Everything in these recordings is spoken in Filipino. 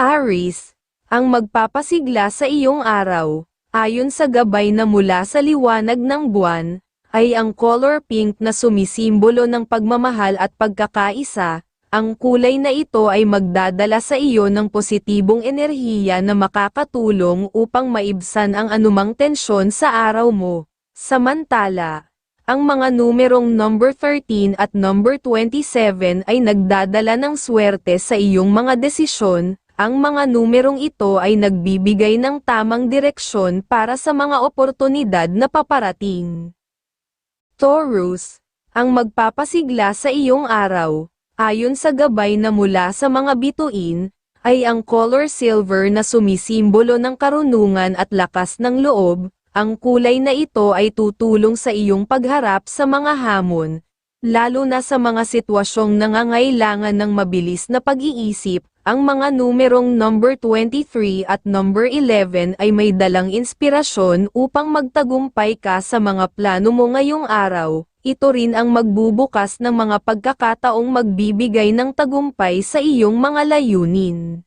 Aris, ang magpapasigla sa iyong araw, ayon sa gabay na mula sa liwanag ng buwan, ay ang color pink na sumisimbolo ng pagmamahal at pagkakaisa, ang kulay na ito ay magdadala sa iyo ng positibong enerhiya na makakatulong upang maibsan ang anumang tensyon sa araw mo. Samantala, ang mga numerong number 13 at number 27 ay nagdadala ng swerte sa iyong mga desisyon, ang mga numerong ito ay nagbibigay ng tamang direksyon para sa mga oportunidad na paparating. Taurus, ang magpapasigla sa iyong araw, ayon sa gabay na mula sa mga bituin, ay ang color silver na sumisimbolo ng karunungan at lakas ng loob, ang kulay na ito ay tutulong sa iyong pagharap sa mga hamon, lalo na sa mga sitwasyong nangangailangan ng mabilis na pag-iisip, ang mga numerong number 23 at number 11 ay may dalang inspirasyon upang magtagumpay ka sa mga plano mo ngayong araw. Ito rin ang magbubukas ng mga pagkakataong magbibigay ng tagumpay sa iyong mga layunin.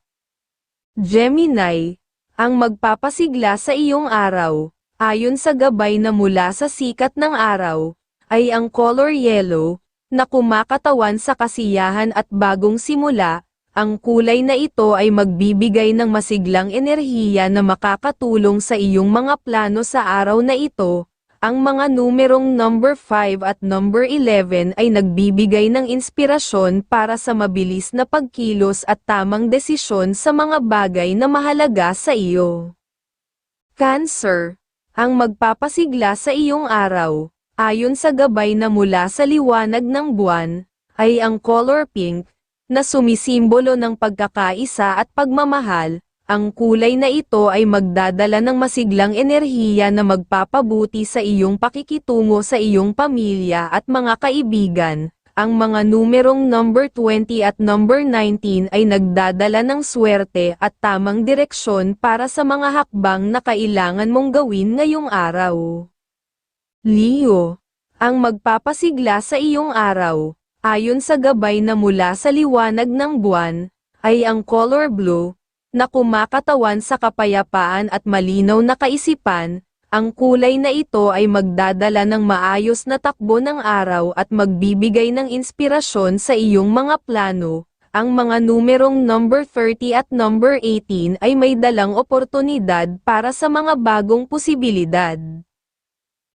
Gemini, ang magpapasigla sa iyong araw, ayon sa gabay na mula sa sikat ng araw, ay ang color yellow, na kumakatawan sa kasiyahan at bagong simula, ang kulay na ito ay magbibigay ng masiglang enerhiya na makakatulong sa iyong mga plano sa araw na ito, ang mga numerong number 5 at number 11 ay nagbibigay ng inspirasyon para sa mabilis na pagkilos at tamang desisyon sa mga bagay na mahalaga sa iyo. Cancer, ang magpapasigla sa iyong araw, ayon sa gabay na mula sa liwanag ng buwan, ay ang color pink, na sumisimbolo ng pagkakaisa at pagmamahal, ang kulay na ito ay magdadala ng masiglang enerhiya na magpapabuti sa iyong pakikitungo sa iyong pamilya at mga kaibigan. Ang mga numerong number 20 at number 19 ay nagdadala ng swerte at tamang direksyon para sa mga hakbang na kailangan mong gawin ngayong araw. Leo, ang magpapasigla sa iyong araw, ayon sa gabay na mula sa liwanag ng buwan, ay ang color blue, na kumakatawan sa kapayapaan at malinaw na kaisipan, ang kulay na ito ay magdadala ng maayos na takbo ng araw at magbibigay ng inspirasyon sa iyong mga plano. Ang mga numerong number 30 at number 18 ay may dalang oportunidad para sa mga bagong posibilidad.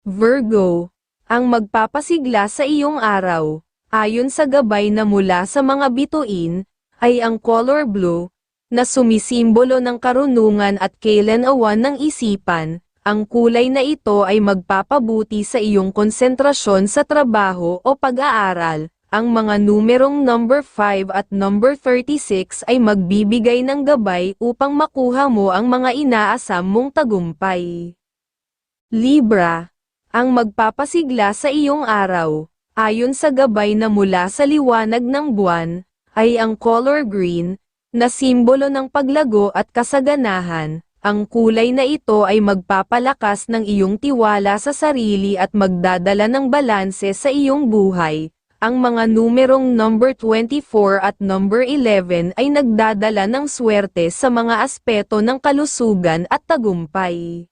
Virgo, ang magpapasigla sa iyong araw, ayon sa gabay na mula sa mga bituin, ay ang color blue, na sumisimbolo ng karunungan at kailan-awan ng isipan, ang kulay na ito ay magpapabuti sa iyong konsentrasyon sa trabaho o pag-aaral. Ang mga numerong number 5 at number 36 ay magbibigay ng gabay upang makuha mo ang mga inaasam mong tagumpay. Libra, ang magpapasigla sa iyong araw, ayon sa gabay na mula sa liwanag ng buwan, ay ang color green, na simbolo ng paglago at kasaganahan, ang kulay na ito ay magpapalakas ng iyong tiwala sa sarili at magdadala ng balanse sa iyong buhay. Ang mga numerong number 24 at number 11 ay nagdadala ng swerte sa mga aspeto ng kalusugan at tagumpay.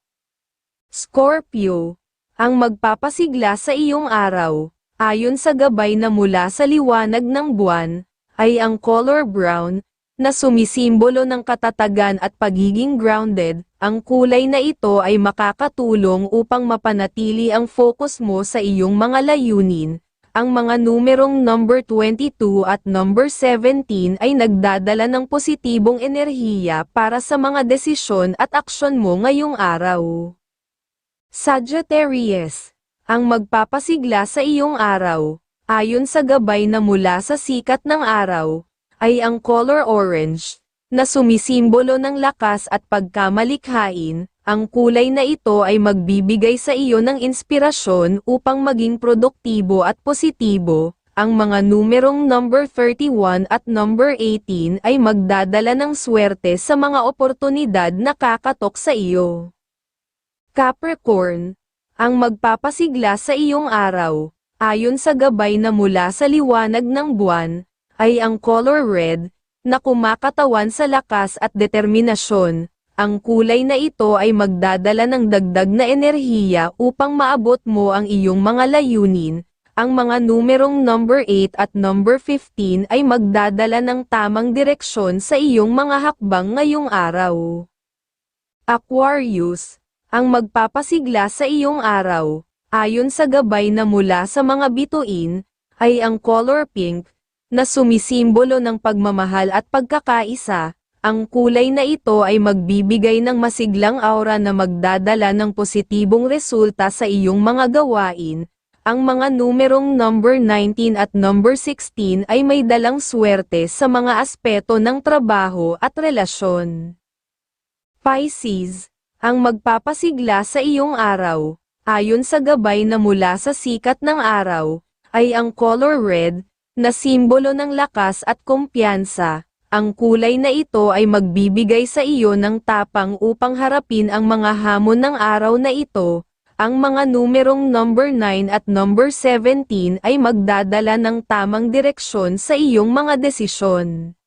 Scorpio, ang magpapasigla sa iyong araw, ayon sa gabay na mula sa liwanag ng buwan, ay ang color brown, na sumisimbolo ng katatagan at pagiging grounded, ang kulay na ito ay makakatulong upang mapanatili ang focus mo sa iyong mga layunin. Ang mga numerong number 22 at number 17 ay nagdadala ng positibong enerhiya para sa mga desisyon at aksyon mo ngayong araw. Sagittarius, ang magpapasigla sa iyong araw, ayon sa gabay na mula sa sikat ng araw, ay ang color orange, na sumisimbolo ng lakas at pagkamalikhain, ang kulay na ito ay magbibigay sa iyo ng inspirasyon upang maging produktibo at positibo. Ang mga numerong number 31 at number 18 ay magdadala ng swerte sa mga oportunidad na kakatok sa iyo. Capricorn, ang magpapasigla sa iyong araw, ayon sa gabay na mula sa liwanag ng buwan, ay ang color red, na kumakatawan sa lakas at determinasyon. Ang kulay na ito ay magdadala ng dagdag na enerhiya upang maabot mo ang iyong mga layunin. Ang mga numerong number 8 at number 15 ay magdadala ng tamang direksyon sa iyong mga hakbang ngayong araw. Aquarius, ang magpapasigla sa iyong araw, ayon sa gabay na mula sa mga bituin, ay ang color pink, na sumisimbolo ng pagmamahal at pagkakaisa. Ang kulay na ito ay magbibigay ng masiglang aura na magdadala ng positibong resulta sa iyong mga gawain. Ang mga numerong number 19 at number 16 ay may dalang swerte sa mga aspeto ng trabaho at relasyon. Pisces, ang magpapasigla sa iyong araw, ayon sa gabay na mula sa sikat ng araw, ay ang color red, na simbolo ng lakas at kumpiyansa. Ang kulay na ito ay magbibigay sa iyo ng tapang upang harapin ang mga hamon ng araw na ito. Ang mga numerong number 9 at number 17 ay magdadala ng tamang direksyon sa iyong mga desisyon.